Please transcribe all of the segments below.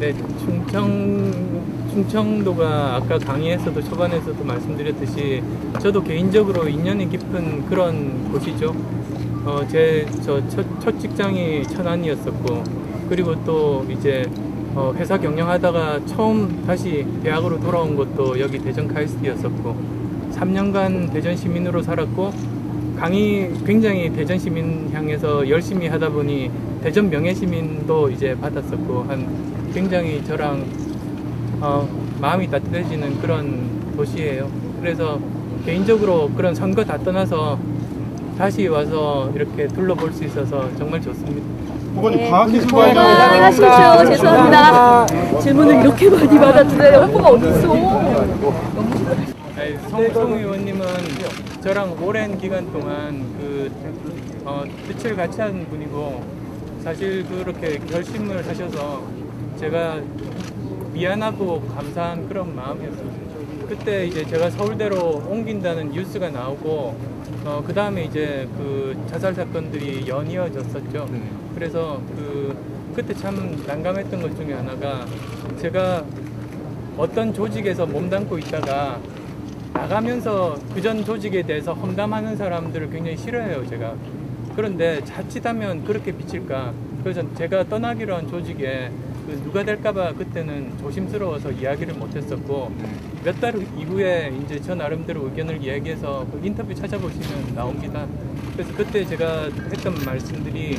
네, 충청 충청도가 아까 강의에서도 초반에서도 말씀드렸듯이 저도 개인적으로 인연이 깊은 그런 곳이죠. 어, 제저첫첫 직장이 천안이었었고 그리고 또 이제 어, 회사 경영하다가 처음 다시 대학으로 돌아온 것도 여기 대전 카이스트였었고 3년간 대전 시민으로 살았고 강의 굉장히 대전 시민 향해서 열심히 하다 보니 대전 명예 시민도 이제 받았었고 한 굉장히 저랑 어, 마음이 따뜻해지는 그런 도시예요. 그래서 개인적으로 그런 선거 다 떠나서 다시 와서 이렇게 둘러볼 수 있어서 정말 좋습니다. 후보님 네, 과학기술과에 건강하십시오. 죄송합니다. 질문을 이렇게 많이 받아주세요. 홍보가 어딨어? 아니, 송, 송 의원님은 저랑 오랜 기간 동안 그 어, 빛을 같이 한 분이고 사실 그렇게 결심을 하셔서 제가 미안하고 감사한 그런 마음이었어요. 그때 이제 제가 서울대로 옮긴다는 뉴스가 나오고 어, 그 다음에 이제 그 자살 사건들이 연이어졌었죠. 그래서 그 그때 참 난감했던 것 중에 하나가 제가 어떤 조직에서 몸담고 있다가 나가면서 그 전 조직에 대해서 험담하는 사람들을 굉장히 싫어해요, 제가. 그런데 자칫하면 그렇게 비칠까. 그래서 제가 떠나기로 한 조직에 그 누가 될까봐 그때는 조심스러워서 이야기를 못했었고 몇 달 이후에 이제 저 나름대로 의견을 이야기해서 그 인터뷰 찾아보시면 나옵니다. 그래서 그때 제가 했던 말씀들이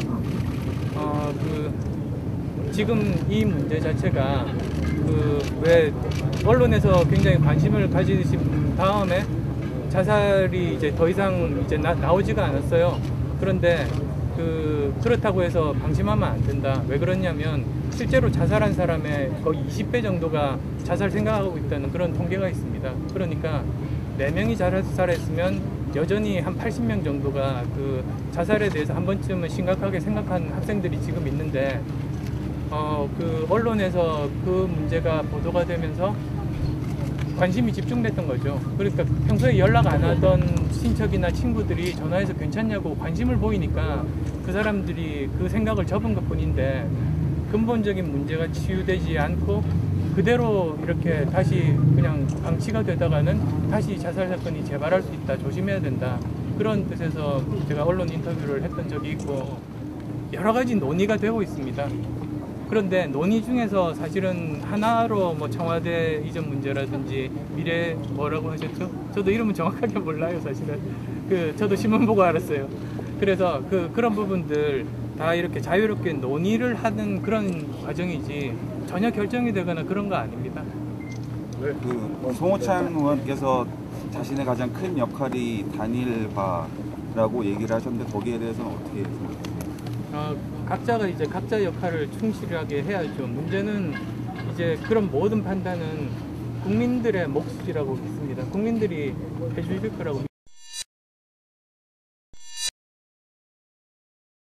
어, 그 지금 이 문제 자체가 그 왜 언론에서 굉장히 관심을 가지신 다음에 자살이 이제 더 이상 이제 나, 나오지가 않았어요. 그런데 그 그렇다고 해서 방심하면 안 된다. 왜 그러냐면 실제로 자살한 사람의 거의 20배 정도가 자살 생각하고 있다는 그런 통계가 있습니다. 그러니까 4명이 자살했으면 여전히 한 80명 정도가 그 자살에 대해서 한 번쯤은 심각하게 생각한 학생들이 지금 있는데 어, 그 언론에서 그 문제가 보도가 되면서 관심이 집중됐던 거죠. 그러니까 평소에 연락 안 하던 친척이나 친구들이 전화해서 괜찮냐고 관심을 보이니까 그 사람들이 그 생각을 접은 것 뿐인데 근본적인 문제가 치유되지 않고 그대로 이렇게 다시 그냥 방치가 되다가는 다시 자살 사건이 재발할 수 있다. 조심해야 된다. 그런 뜻에서 제가 언론 인터뷰를 했던 적이 있고 여러 가지 논의가 되고 있습니다. 그런데 논의 중에서 사실은 하나로 뭐 청와대 이전 문제라든지 미래 뭐라고 하셨죠? 저도 이름은 정확하게 몰라요, 사실은. 그 저도 신문 보고 알았어요. 그래서 그 그런 부분들 다 이렇게 자유롭게 논의를 하는 그런 과정이지 전혀 결정이 되거나 그런 거 아닙니다. 그 송호창 의원께서 자신의 가장 큰 역할이 단일화라고 얘기를 하셨는데 거기에 대해서는 어떻게 생각하세요? 어, 각자가 이제 각자 역할을 충실하게 해야죠. 문제는 이제 그런 모든 판단은 국민들의 몫이라고 믿습니다. 국민들이 해주실 거라고